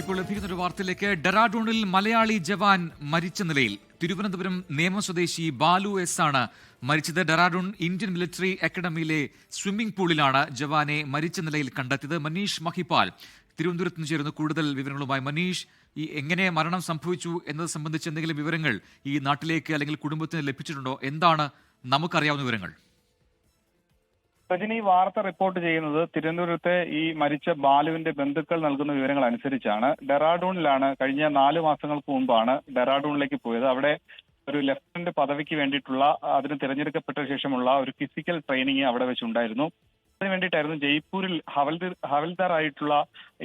ഇപ്പോൾ ലഭിക്കുന്ന ഒരു വാർത്തയിലേക്ക്. ഡെറാഡൂണിൽ മലയാളി ജവാൻ മരിച്ച നിലയിൽ. തിരുവനന്തപുരം നേമം സ്വദേശി ബാലു എസ് ആണ് മരിച്ചത്. ഡെറാഡൂൺ ഇന്ത്യൻ മിലിറ്ററി അക്കാദമിയിലെ സ്വിമ്മിംഗ് പൂളിലാണ് ജവാനെ മരിച്ച നിലയിൽ കണ്ടെത്തിയത്. മനീഷ് മഹിപാൽ തിരുവനന്തപുരത്ത് നിന്ന് ചേരുന്ന. കൂടുതൽ വിവരങ്ങളുമായി മനീഷ്. ഈ എങ്ങനെ മരണം സംഭവിച്ചു എന്നത് സംബന്ധിച്ച് എന്തെങ്കിലും വിവരങ്ങൾ ഈ നാട്ടിലേക്ക് അല്ലെങ്കിൽ കുടുംബത്തിന് ലഭിച്ചിട്ടുണ്ടോ? എന്താണ്? നമുക്കറിയാവുന്ന വിവരങ്ങൾ. രജനി വാർത്ത റിപ്പോർട്ട് ചെയ്യുന്നത് തിരുവനന്തപുരത്തെ ഈ മരിച്ച ബാലുവിന്റെ ബന്ധുക്കൾ നൽകുന്ന വിവരങ്ങൾ അനുസരിച്ചാണ്. ഡെറാഡൂണിലാണ് കഴിഞ്ഞ നാല് മാസങ്ങൾക്ക് മുമ്പാണ് ഡെറാഡൂണിലേക്ക് പോയത്. അവിടെ ഒരു ലെഫ്റ്റനന്റ് പദവിക്ക് വേണ്ടിയിട്ടുള്ള അതിന് തിരഞ്ഞെടുക്കപ്പെട്ട ശേഷമുള്ള ഒരു ഫിസിക്കൽ ട്രെയിനിങ് അവിടെ വെച്ചുണ്ടായിരുന്നു. അതിന് വേണ്ടിയിട്ടായിരുന്നു ജയ്പൂരിൽ ഹവൽദാർ ആയിട്ടുള്ള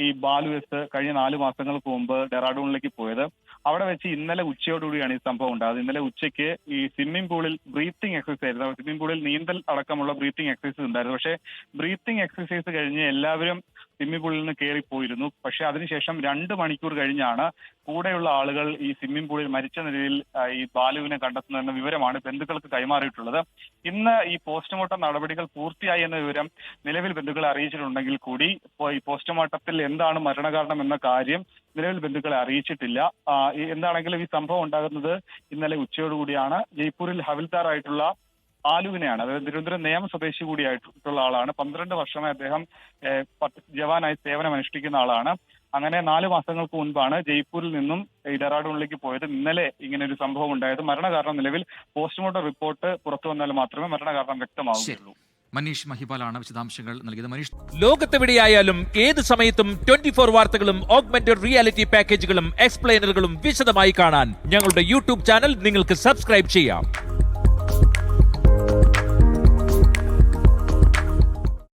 ഈ ബാലു എസ് കഴിഞ്ഞ നാല് മാസങ്ങൾക്ക് മുമ്പ് ഡെറാഡൂണിലേക്ക് പോയത്. അവിടെ വെച്ച് ഇന്നലെ ഉച്ചയോടുകൂടിയാണ് ഈ സംഭവം ഉണ്ടായത്. ഇന്നലെ ഉച്ചയ്ക്ക് ഈ സ്വിമ്മിംഗ് പൂളിൽ ബ്രീത്തിങ് എക്സസൈസ് ആയിരുന്നു. സ്വിമ്മിംഗ് പൂളിൽ നീന്തൽ അടക്കമുള്ള ബ്രീത്തിങ് എക്സസൈസ് ഉണ്ടായിരുന്നു. പക്ഷേ ബ്രീത്തിങ് എക്സസൈസ് കഴിഞ്ഞ് എല്ലാവരും സ്വിമ്മിംഗ് പൂളിൽ നിന്ന് കയറിപ്പോയിരുന്നു പക്ഷെ അതിനുശേഷം രണ്ട് മണിക്കൂർ കഴിഞ്ഞാണ് കൂടെയുള്ള ആളുകൾ ഈ സിമ്മിംഗ് പൂളിൽ മരിച്ച നിലയിൽ ഈ ബാലുവിനെ കണ്ടെത്തുന്നതെന്ന വിവരമാണ് ബന്ധുക്കൾക്ക് കൈമാറിയിട്ടുള്ളത്. ഇന്ന് ഈ പോസ്റ്റ്മോർട്ടം നടപടികൾ പൂർത്തിയായി എന്ന വിവരം നിലവിൽ ബന്ധുക്കളെ അറിയിച്ചിട്ടുണ്ടെങ്കിൽ കൂടി ഈ പോസ്റ്റ്മോർട്ടത്തിൽ എന്താണ് മരണകാരണം എന്ന കാര്യം നിലവിൽ ബന്ധുക്കളെ അറിയിച്ചിട്ടില്ല. എന്താണെങ്കിലും ഈ സംഭവം ഉണ്ടാകുന്നത് ഇന്നലെ ഉച്ചയോടുകൂടിയാണ്. ജയ്പൂരിൽ ഹവിൽദാർ ആയിട്ടുള്ള ആലുവിനെയാണ്. അതായത് തിരുവനന്തപുരം നിയമ സ്വദേശി കൂടിയായിട്ടുള്ള ആളാണ്. പന്ത്രണ്ട് വർഷമായി അദ്ദേഹം ജവാനായി സേവനം അനുഷ്ഠിക്കുന്ന ആളാണ്. അങ്ങനെ നാല് മാസങ്ങൾക്ക് മുൻപാണ് ജയ്പൂരിൽ നിന്നും ഇടറാടുകളിലേക്ക് ഡെറാഡൂണിലേക്ക് പോയത്. ഇന്നലെ ഇങ്ങനെ ഒരു സംഭവം ഉണ്ടായത്. മരണകാരണം നിലവിൽ പോസ്റ്റ്മോർട്ടം റിപ്പോർട്ട് പുറത്തു വന്നാൽ മാത്രമേ മരണകാരണം വ്യക്തമാവുകയുള്ളൂ. മനീഷ് മഹിപാലാണ് വിശദാംശങ്ങൾ നൽകിയത്. മനീഷ് ലോകത്തെവിടെയായാലും ഏത് സമയത്തും ട്വന്റി ഫോർ വാർത്തകളും ഓഗ്മെന്റഡ് റിയാലിറ്റി പാക്കേജുകളും എക്സ്പ്ലെയിനറുകളും വിശദമായി കാണാൻ ഞങ്ങളുടെ യൂട്യൂബ് ചാനൽ നിങ്ങൾക്ക് സബ്സ്ക്രൈബ് ചെയ്യാം.